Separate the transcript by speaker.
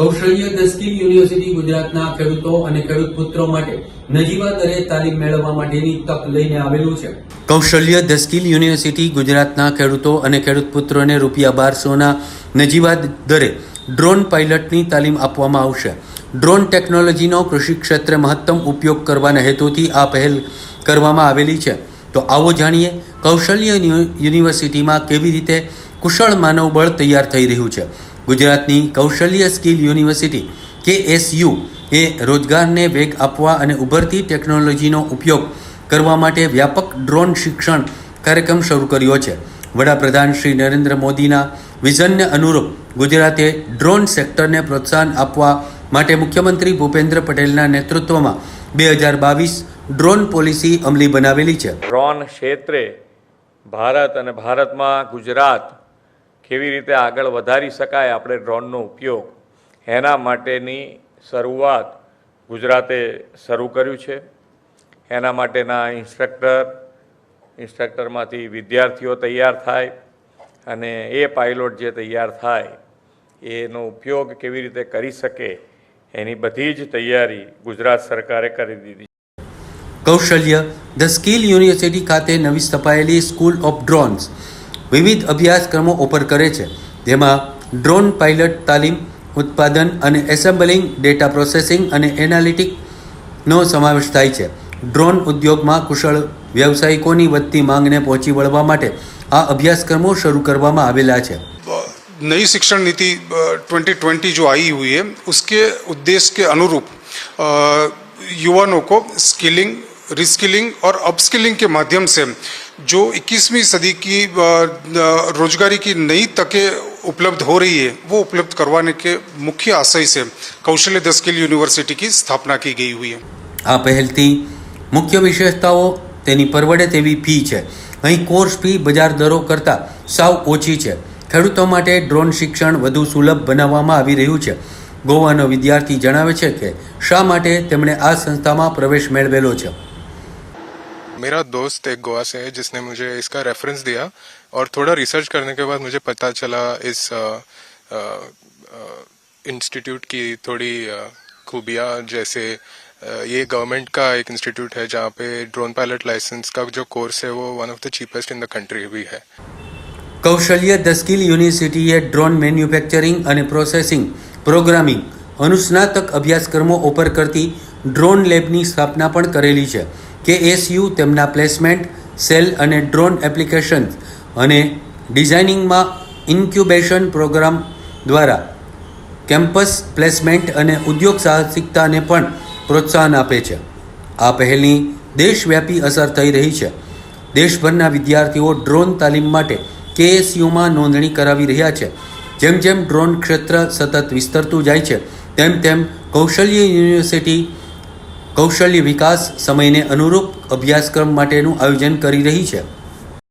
Speaker 1: કૌશલ્ય the skill university ગુજરાતના ખેડૂતો અને ખેડૂત પુત્રો માટે નજીવા દરે તાલીમ મેળવવા માટેની તક લઈને આવેલું છે. કૌશલ્ય ધ સ્કિલ યુનિવર્સિટી ગુજરાતના ખેડૂતો અને ખેડૂત પુત્રોને રૂપિયા બારસોના નજીવા દરે ડ્રોન પાયલટની તાલીમ આપવામાં આવશે. ડ્રોન ટેકનોલોજીનો કૃષિ ક્ષેત્રે મહત્તમ ઉપયોગ કરવાના હેતુથી આ પહેલ કરવામાં આવેલી છે. તો આવો જાણીએ કૌશલ્ય યુનિવર્સિટીમાં કેવી રીતે કુશળ માનવબળ તૈયાર થઈ રહ્યું છે. ગુજરાતની કૌશલ્ય સ્કિલ યુનિવર્સિટી કે એસયુ એ રોજગારને વેગ આપવા અને ઉભરતી ટેકનોલોજીનો ઉપયોગ કરવા માટે વ્યાપક ડ્રોન શિક્ષણ કાર્યક્રમ શરૂ કર્યો છે. વડાપ્રધાન શ્રી નરેન્દ્ર મોદીના વિઝનને અનુરૂપ ગુજરાતે ડ્રોન સેક્ટરને પ્રોત્સાહન આપવા માટે મુખ્યમંત્રી ભૂપેન્દ્ર પટેલના નેતૃત્વમાં બે હજાર બાવીસ ડ્રોન પોલિસી અમલી બનાવેલી છે.
Speaker 2: ડ્રોન ક્ષેત્રે ભારત અને ભારતમાં ગુજરાત કેવી રીતે આગળ વધારી શકાય આપણે ડ્રોનનો ઉપયોગ? એના માટેની શરૂઆત ગુજરાતે શરૂ કર્યું છે. એના માટેના ઇન્સ્ટ્રક્ટર, ઇન્સ્ટ્રક્ટરમાંથી વિદ્યાર્થીઓ તૈયાર થાય અને એ પાયલોટ જે તૈયાર થાય, એનો ઉપયોગ કેવી રીતે કરી શકે, એની બધી જ તૈયારી ગુજરાત સરકારે કરી દીધી
Speaker 1: કૌશલ્ય, ધ સ્કિલ યુનિવર્સિટી ખાતે નવી સ્થપાયેલી સ્કૂલ ઓફ ડ્રોન્સ. વિવિધ અભ્યાસક્રમો ઓફર કરે છે જેમાં ડ્રોન પાયલટ તાલીમ ઉત્પાદન અને એસેમ્બલિંગ ડેટા પ્રોસેસિંગ અને એનાલિટિકનો સમાવેશ થાય છે ડ્રોન ઉદ્યોગમાં કુશળ વ્યવસાયિકોની વધતી માંગને પહોંચી વળવા માટે આ અભ્યાસક્રમો શરૂ કરવામાં આવેલા છે
Speaker 3: नई शिक्षण नीति ट्वेंटी ट्वेंटी जो आई हुई है उसके उद्देश्य के अनुरूप अ, युवाओं को स्किलिंग रिस्किलिंग और अपस्किलिंग के माध्यम से जो 21वीं सदी की अ, अ, रोजगारी की नई तकें उपलब्ध हो रही है वो उपलब्ध करवाने के मुख्य आशय से कौशल्य द स्किल यूनिवर्सिटी की स्थापना की गई हुई है
Speaker 1: આ પહેલથી મુખ્ય વિશેષતાઓ તેની પરવડે તેવી ફી છે અહીં કોર્સ ફી બજાર દરો કરતાં સાવ ઓછી છે ખેડૂતો માટે ડ્રોન શિક્ષણ વધુ સુલભ બનાવવામાં આવી રહ્યું છે ગોવાનો વિદ્યાર્થી જણાવે છે કે શા માટે તેમણે આ સંસ્થામાં પ્રવેશ મેળવેલો છે
Speaker 4: मेरा दोस्त एक गोवा से है जिसने मुझे इसका रेफरेंस दिया और थोड़ा रिसर्च करने के बाद मुझे पता चला इस इंस्टीट्यूट की थोड़ी अ, खूबियाँ जैसे अ, ये गवर्नमेंट का एक इंस्टीट्यूट है जहाँ पे ड्रोन पायलट लाइसेंस का जो कोर्स है वो one of the cheapest in the country भी है
Speaker 1: કૌશલ્ય ધ સ્કિલ યુનિવર્સિટીએ ડ્રોન મેન્યુફેક્ચરિંગ અને પ્રોસેસિંગ પ્રોગ્રામિંગ અનુસ્નાતક અભ્યાસક્રમો ઓફર કરતી ડ્રોન લેબની સ્થાપના પણ કરેલી છે કે એસયુ તેમના પ્લેસમેન્ટ, સેલ અને ડ્રોન એપ્લિકેશન અને ડિઝાઇનિંગમાં ઇન્ક્યુબેશન પ્રોગ્રામ દ્વારા કેમ્પસ પ્લેસમેન્ટ અને ઉદ્યોગ સાહસિકતાને પણ પ્રોત્સાહન આપે છે. આ પહેલની દેશવ્યાપી અસર થઈ રહી છે. દેશભરના વિદ્યાર્થીઓ ડ્રોન તાલીમ માટે કેએસયુમાં નોંધણી કરાવી રહ્યા છે. જેમ જેમ ડ્રોન ક્ષેત્ર સતત વિસ્તરતું જાય છે, તેમ તેમ કૌશલ્ય યુનિવર્સિટી કૌશલ્ય વિકાસ સમયને અનુરૂપ અભ્યાસક્રમ માટેનું આયોજન કરી રહી છે.